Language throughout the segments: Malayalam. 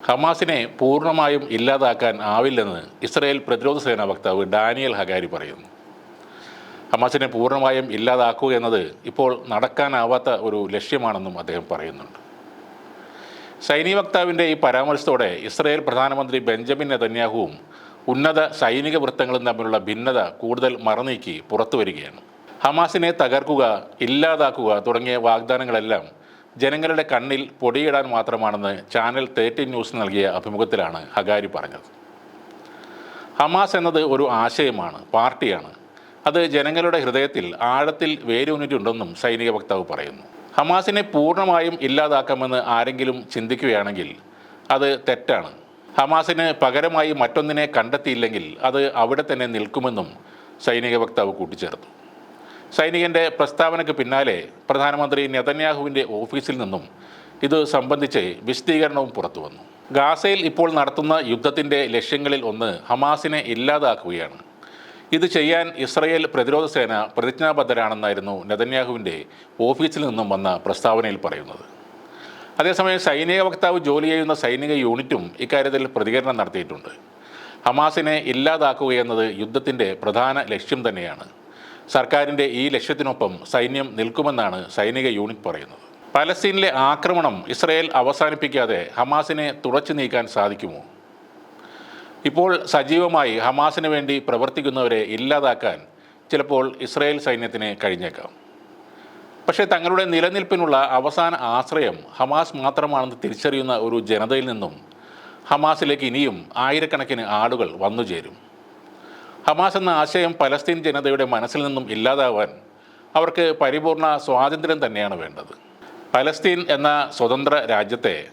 ഹമാസിനെ പൂർണമായും ഇല്ലാതാക്കാൻ ആവില്ലെന്ന് ഇസ്രയേൽ പ്രതിരോധ സേനാ വക്താവ് ഡാനിയൽ ഹഗാരി പറയുന്നു. ഹമാസിനെ പൂർണമായും ഇല്ലാതാക്കുക എന്നത് ഇപ്പോൾ നടക്കാനാവാത്ത ഒരു ലക്ഷ്യമാണെന്നും അദ്ദേഹം പറയുന്നുണ്ട്. സൈനിക വക്താവിന്റെ ഈ പരാമർശത്തോടെ ഇസ്രയേൽ പ്രധാനമന്ത്രി ബെഞ്ചമിൻ നെതന്യാഹുവും ഉന്നത സൈനിക വൃത്തങ്ങളും തമ്മിലുള്ള ഭിന്നത കൂടുതൽ മറനീക്കി പുറത്തു വരികയാണ് ഹമാസിനെ തകർക്കുക ഇല്ലാതാക്കുക തുടങ്ങിയ വാഗ്ദാനങ്ങളെല്ലാം ജനങ്ങളുടെ കണ്ണിൽ പൊടിയിടാൻ മാത്രമാണെന്ന് ചാനൽ തേർട്ടീൻ ന്യൂസ് നൽകിയ അഭിമുഖത്തിലാണ് ഹഗാരി പറഞ്ഞത്. ഹമാസ് എന്നത് ഒരു ആശയമാണ് പാർട്ടിയാണ്. അത് ജനങ്ങളുടെ ഹൃദയത്തിൽ ആഴത്തിൽ വേരൂന്നിട്ടുണ്ടെന്നും സൈനിക വക്താവ് പറയുന്നു. ഹമാസിനെ പൂർണമായും ഇല്ലാതാക്കാമെന്ന് ആരെങ്കിലും ചിന്തിക്കുകയാണെങ്കിൽ അത് തെറ്റാണ്. ഹമാസിന് പകരമായി മറ്റൊന്നിനെ കണ്ടെത്തിയില്ലെങ്കിൽ അത് അവിടെ തന്നെ നിൽക്കുമെന്നും സൈനിക വക്താവ് കൂട്ടിച്ചേർത്തു. സൈനികന്റെ പ്രസ്താവനയ്ക്ക് പിന്നാലെ പ്രധാനമന്ത്രി നെതന്യാഹുവിന്റെ ഓഫീസിൽ നിന്നും ഇത് സംബന്ധിച്ച് വിശദീകരണവും പുറത്തു വന്നു. ഗാസയിൽ ഇപ്പോൾ നടത്തുന്ന യുദ്ധത്തിന്റെ ലക്ഷ്യങ്ങളിൽ ഒന്ന് ഹമാസിനെ ഇല്ലാതാക്കുകയാണ്. ഇത് ചെയ്യാൻ ഇസ്രയേൽ പ്രതിരോധ സേന പ്രതിജ്ഞാബദ്ധരാണെന്നായിരുന്നു നെതന്യാഹുവിന്റെ ഓഫീസിൽ നിന്നും വന്ന പ്രസ്താവനയിൽ പറയുന്നത്. അതേസമയം സൈനിക വക്താവ് ജോലി ചെയ്യുന്ന സൈനിക യൂണിറ്റും ഇക്കാര്യത്തിൽ പ്രതികരണം നടത്തിയിട്ടുണ്ട്. ഹമാസിനെ ഇല്ലാതാക്കുകയെന്നത് യുദ്ധത്തിന്റെ പ്രധാന ലക്ഷ്യം തന്നെയാണ്. സർക്കാരിന്റെ ഈ ലക്ഷ്യത്തിനൊപ്പം സൈന്യം നിൽക്കുമെന്നാണ് സൈനിക യൂണിറ്റ് പറയുന്നത്. പലസ്തീനിലെ ആക്രമണം ഇസ്രയേൽ അവസാനിപ്പിക്കാതെ ഹമാസിനെ തുടച്ചു നീക്കാൻ സാധിക്കുമോ? ഇപ്പോൾ സജീവമായി ഹമാസിന് വേണ്ടി പ്രവർത്തിക്കുന്നവരെ ഇല്ലാതാക്കാൻ ചിലപ്പോൾ ഇസ്രയേൽ സൈന്യത്തിന് കഴിഞ്ഞേക്കാം. പക്ഷേ തങ്ങളുടെ നിലനിൽപ്പിനുള്ള അവസാന ആശ്രയം ഹമാസ് മാത്രമാണെന്ന് തിരിച്ചറിയുന്ന ഒരു ജനതയിൽ നിന്നും ഹമാസിലേക്ക് ഇനിയും ആയിരക്കണക്കിന് ആളുകൾ വന്നു ചേരും ഹമാസ് എന്ന ആശയം പലസ്തീൻ ജനതയുടെ മനസ്സിൽ നിന്നും ഇല്ലാതാവാൻ അവർക്ക് പരിപൂർണ സ്വാതന്ത്ര്യം തന്നെയാണ് വേണ്ടത്. പലസ്തീൻ എന്ന സ്വതന്ത്ര രാജ്യത്തെ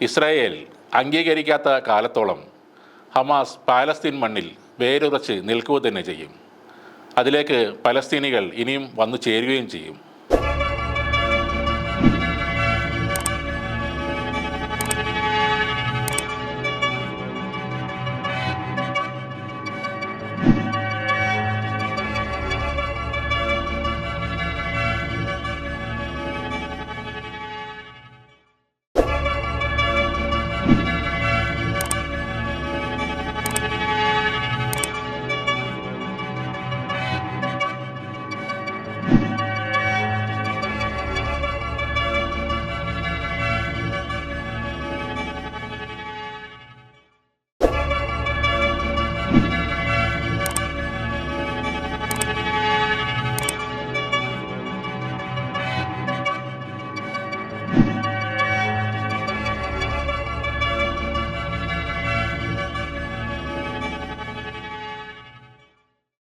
ഇസ്രായേൽ അംഗീകരിക്കാത്ത കാലത്തോളം ഹമാസ് പാലസ്തീൻ മണ്ണിൽ വേരുറച്ച് നിൽക്കുക തന്നെ ചെയ്യും. അതിലേക്ക് പലസ്തീനികൾ ഇനിയും വന്നു ചേരുകയും ചെയ്യും.